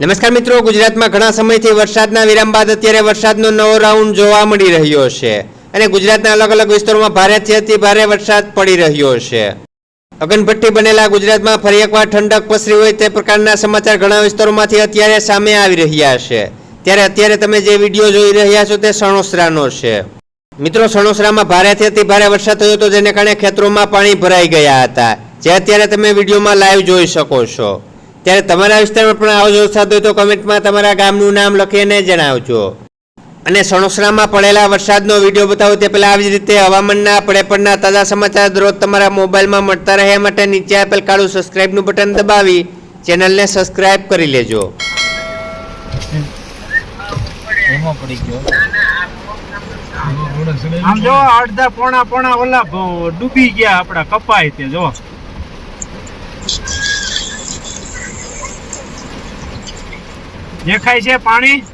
નમસ્કાર મિત્રો, ગુજરાતમાં ઘણા સમયથી વરસાદના વિરામ બાદ અત્યારે વરસાદનો નવો રાઉન્ડ જોવા મળી રહ્યો છે અને ગુજરાતના અલગ અલગ વિસ્તારોમાં ભારેથી અતિ ભારે વરસાદ પડી રહ્યો છે. અગનભટ્ટી બનેલા ગુજરાતમાં ફરી એકવાર ઠંડક પસરી હોય તે પ્રકારના સમાચાર ઘણા વિસ્તારોમાંથી અત્યારે સામે આવી રહ્યા છે. ત્યારે અત્યારે તમે જે વીડિયો જોઈ રહ્યા છો તે સણોસરાનો છે. મિત્રો, સણોસરામાં ભારેથી અતિ ભારે વરસાદ થયો હતો, જેને કારણે ખેતરોમાં પાણી ભરાઈ ગયા હતા. જે અત્યારે તમે વિડીયોમાં લાઈવ જોઈ શકો છો. ત્યારે તમારા વિસ્તારમાં પણ આવો જ વરસાદ હોય તો કમેન્ટમાં તમારા ગામનું નામ લખીને જણાવજો. અને સણોસરામાં પડેલા વરસાદનો વીડિયો બતાવો તે પહેલાં આવી જ રીતે હવામાનના પડે પડના તાજા સમાચાર દરરોજ તમારા મોબાઈલમાં મળતા રહે માટે નીચે આપેલ કાળું સબસ્ક્રાઇબનું બટન દબાવી ચેનલને સબસ્ક્રાઇબ કરી લેજો. એમાં પડી ગયો. આમ જો અડધા પોણા પોણા ઓલા ડૂબી ગયા આપણા કપાય તે જો. દેખાય છે પાણી?